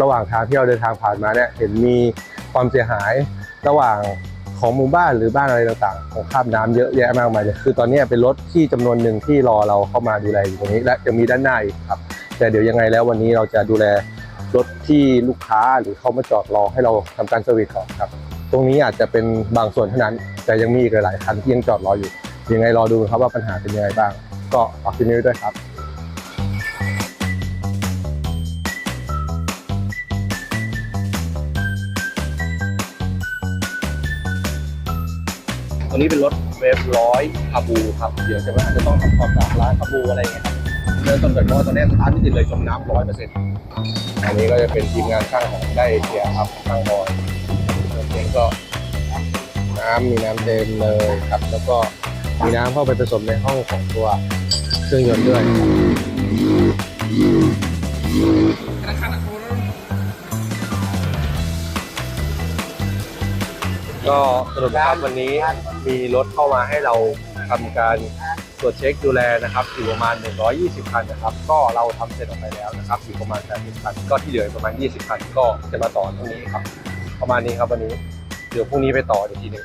ระหว่างทางที่เราเดินทางผ่านมาเนี่ยเห็นมีความเสียหายระหว่างของหมู่บ้านหรือบ้านอะไรต่างๆ ของข้ามน้ำเยอะแยะมากมายเลยคือตอนนี้เป็นรถที่จำนวนหนึ่งที่รอเราเข้ามาดูแลอยู่ตรงนี้และยังมีด้านหน้าอีกครับ แต่เดี๋ยวยังไงแล้ววันนี้เราจะดูแลรถที่ลูกค้าหรือเขามาจอดรอให้เราทำการเซอร์วิสก่อนครับ ตรงนี้อาจจะเป็นบางส่วนเท่านั้น แต่ยังมีอีกหลายคันที่ยังจอดรออยู่ยังไงรอดูครับว่าปัญหาเป็นยังไงบ้าง ก็ฝากที่นี้ด้วยครับ ตัวนี้เป็นรถเวฟร้อยคาบูครับ เดี๋ยวจะว่าจะต้องทำความสะอาดร้านคาบูอะไรเงี้ยครับเริ่มต้นจากเพราะว่าตอนนี้สตาร์ทไม่ติดเลยจมน้ำร้อยเปอร์เซ็นต์อันนี้ก็จะเป็นทีมงานช่างของได้เชียครับช่างบอยเองก็น้ำมีน้ำเต็มเลยครับ แล้วก็มีน้ำเข้าไปผสมในห้องของตัวเครื่องยนต์ด้วย ก็สรุปครับวันนี้มีรถเข้ามาให้เราทำการตรวจเช็คดูแลนะครับอยู่ประมาณ 120 คันนะครับ ก็เราทำเสร็จออกไปแล้วนะครับอยู่ประมาณ 80 คัน ก็ที่เหลือประมาณ 20 คัน ก็จะมาต่อตรงนี้ครับ ประมาณนี้ครับวันนี้ เดี๋ยวพรุ่งนี้ไปต่ออีกทีหนึ่ง